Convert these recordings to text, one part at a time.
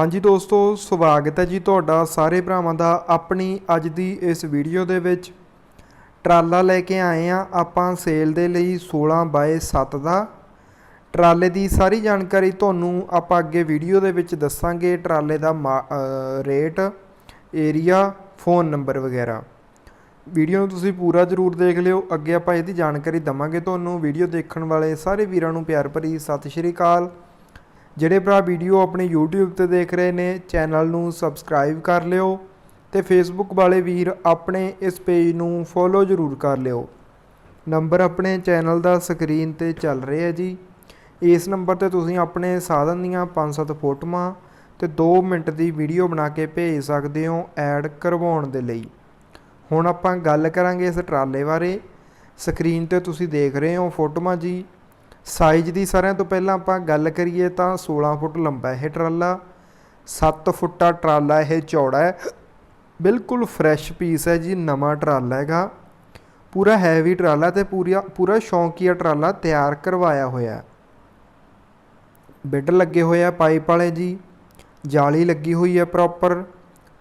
ਹਾਂਜੀ ਦੋਸਤੋ, ਸਵਾਗਤ ਹੈ ਜੀ ਤੁਹਾਡਾ ਸਾਰੇ ਭਰਾਵਾਂ ਦਾ ਆਪਣੀ ਅੱਜ ਦੀ ਇਸ ਵੀਡੀਓ ਦੇ ਵਿੱਚ। ਟਰਾਲਾ ਲੈ ਕੇ ਆਏ ਆ ਆਪਾਂ ਸੇਲ ਦੇ ਲਈ 16 ਬਾਏ 7 ਦਾ। ਟਰਾਲੇ ਦੀ ਸਾਰੀ ਜਾਣਕਾਰੀ ਤੁਹਾਨੂੰ ਆਪਾਂ ਅੱਗੇ ਵੀਡੀਓ ਦੇ ਵਿੱਚ ਦੱਸਾਂਗੇ, ਟਰਾਲੇ ਦਾ ਮਾ- ਰੇਟ, ਏਰੀਆ, ਫੋਨ ਨੰਬਰ ਵਗੈਰਾ। ਵੀਡੀਓ ਨੂੰ ਤੁਸੀਂ ਪੂਰਾ ਜ਼ਰੂਰ ਦੇਖ ਲਿਓ। ਅੱਗੇ ਆਪਾਂ ਇਹਦੀ ਜਾਣਕਾਰੀ ਦਵਾਂਗੇ ਤੁਹਾਨੂੰ। ਵੀਡੀਓ ਦੇਖਣ ਵਾਲੇ ਸਾਰੇ ਵੀਰਾਂ ਨੂੰ ਪਿਆਰ ਭਰੀ ਸਤਿ ਸ਼੍ਰੀ ਅਕਾਲ। ਜਿਹੜੇ ਭਰਾ ਵੀਡੀਓ ਆਪਣੀ YouTube ਤੇ ਦੇਖ ਰਹੇ ਨੇ, ਚੈਨਲ ਨੂੰ ਸਬਸਕ੍ਰਾਈਬ ਕਰ ਲਿਓ ਤੇ Facebook ਵਾਲੇ ਵੀਰ ਆਪਣੇ ਇਸ ਪੇਜ ਨੂੰ ਫੋਲੋ ਜ਼ਰੂਰ ਕਰ ਲਿਓ। ਨੰਬਰ ਆਪਣੇ ਚੈਨਲ ਦਾ ਸਕਰੀਨ ਤੇ ਚੱਲ ਰਿਹਾ ਜੀ। ਇਸ ਨੰਬਰ ਤੇ ਤੁਸੀਂ ਆਪਣੇ ਸਾਧਨ ਦੀਆਂ 5-7 ਫੋਟੋਆਂ ਤੇ 2 ਮਿੰਟ ਦੀ ਵੀਡੀਓ ਬਣਾ ਕੇ ਭੇਜ ਸਕਦੇ ਹੋ ਐਡ ਕਰਵਾਉਣ ਦੇ ਲਈ। ਹੁਣ ਆਪਾਂ ਗੱਲ ਕਰਾਂਗੇ ਇਸ ਟਰਾਲੇ ਬਾਰੇ। ਸਕਰੀਨ ਤੇ ਤੁਸੀਂ ਦੇਖ ਰਹੇ ਹੋ ਫੋਟੋਆਂ ਜੀ। ਸਾਈਜ਼ ਦੀ ਸਾਰਿਆਂ ਤੋਂ ਪਹਿਲਾਂ ਆਪਾਂ ਗੱਲ ਕਰੀਏ ਤਾਂ 16 ਫੁੱਟ ਲੰਬਾ ਇਹ ਟਰਾਲਾ 7 ਫੁੱਟਾ ਟਰਾਲਾ ਇਹ ਚੌੜਾ ਹੈ। ਬਿਲਕੁਲ ਫਰੈਸ਼ ਪੀਸ ਹੈ ਜੀ, ਨਵਾਂ ਟਰਾਲਾ ਹੈਗਾ। ਪੂਰਾ ਹੈਵੀ ਟਰਾਲਾ ਤੇ ਪੂਰਾ ਪੂਰਾ ਸ਼ੌਂਕੀਆ ਟਰਾਲਾ ਤਿਆਰ ਕਰਵਾਇਆ ਹੋਇਆ ਬਿੱਡ ਲੱਗੇ ਹੋਏ ਆ ਪਾਈਪ ਵਾਲੇ ਜੀ। ਜਾਲੀ ਲੱਗੀ ਹੋਈ ਹੈ ਪ੍ਰੋਪਰ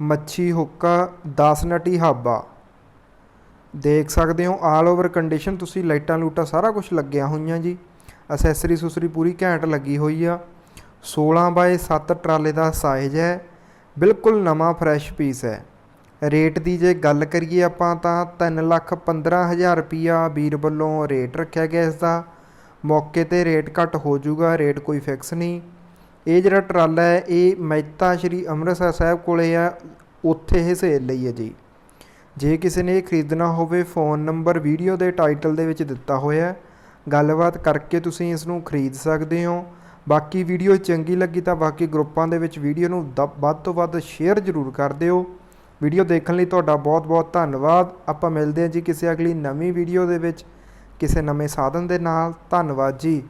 ਮੱਛੀ, ਹੁੱਕਾ 10 ਨਟੀ ਹਾਬਾ। ਦੇਖ ਸਕਦੇ ਹੋ ਆਲ ਓਵਰ ਕੰਡੀਸ਼ਨ ਤੁਸੀਂ ਲਾਈਟਾਂ ਲੂਟਾਂ ਸਾਰਾ ਕੁਝ ਲੱਗਿਆ ਹੋਈਆਂ ਜੀ। ਅਸੈਸਰੀ ਸੁਸਰੀ ਪੂਰੀ ਘੈਂਟ ਲੱਗੀ ਹੋਈ ਆ। 16 ਬਾਏ 7 ਟਰਾਲੇ ਦਾ ਸਾਈਜ਼ ਹੈ। ਬਿਲਕੁਲ ਨਵਾਂ ਫਰੈਸ਼ ਪੀਸ ਹੈ। ਰੇਟ ਦੀ ਜੇ ਗੱਲ ਕਰੀਏ ਆਪਾਂ ਤਾਂ 3 ਲੱਖ 15000 ਰੁਪਿਆ ਵੀਰ ਵੱਲੋਂ ਰੇਟ ਰੱਖਿਆ ਗਿਆ ਇਸ ਦਾ। ਮੌਕੇ ਤੇ ਰੇਟ ਘੱਟ ਹੋ ਜਾਊਗਾ ਰੇਟ ਕੋਈ ਫਿਕਸ ਨਹੀਂ। ਇਹ ਜਿਹੜਾ ਟਰਾਲਾ ਹੈ, ਇਹ ਮਹਿਤਾ ਸ਼੍ਰੀ ਅੰਮ੍ਰਿਤਸਰ ਸਾਹਿਬ ਕੋਲੇ ਆ। ਉੱਥੇ ਇਹ ਸੇਲ ਲਈ ਹੈ ਜੀ। ਜੇ ਕਿਸੇ ਨੇ ਇਹ ਖਰੀਦਣਾ ਹੋਵੇ ਫੋਨ ਨੰਬਰ ਵੀਡੀਓ ਦੇ ਟਾਈਟਲ ਦੇ ਵਿੱਚ ਦਿੱਤਾ ਹੋਇਆ ਹੈ। ਗੱਲਬਾਤ ਕਰਕੇ ਤੁਸੀਂ ਇਸ ਨੂੰ ਖਰੀਦ ਸਕਦੇ ਹੋ। ਬਾਕੀ ਵੀਡੀਓ ਚੰਗੀ ਲੱਗੀ ਤਾਂ ਬਾਕੀ ਗਰੁੱਪਾਂ ਦੇ ਵਿੱਚ ਵੀਡੀਓ ਨੂੰ ਦ- ਵੱਧ ਤੋਂ ਵੱਧ ਸ਼ੇਅਰ ਜ਼ਰੂਰ ਕਰ ਦਿਓ। ਵੀਡੀਓ ਦੇਖਣ ਲਈ ਤੁਹਾਡਾ ਬਹੁਤ-ਬਹੁਤ ਧੰਨਵਾਦ। ਆਪਾਂ ਮਿਲਦੇ ਹਾਂ ਜੀ ਕਿਸੇ ਅਗਲੀ ਨਵੀਂ ਵੀਡੀਓ ਦੇ ਵਿੱਚ। ਕਿਸੇ ਨਵੇਂ ਸਾਧਨ ਦੇ ਨਾਲ। ਧੰਨਵਾਦ ਜੀ।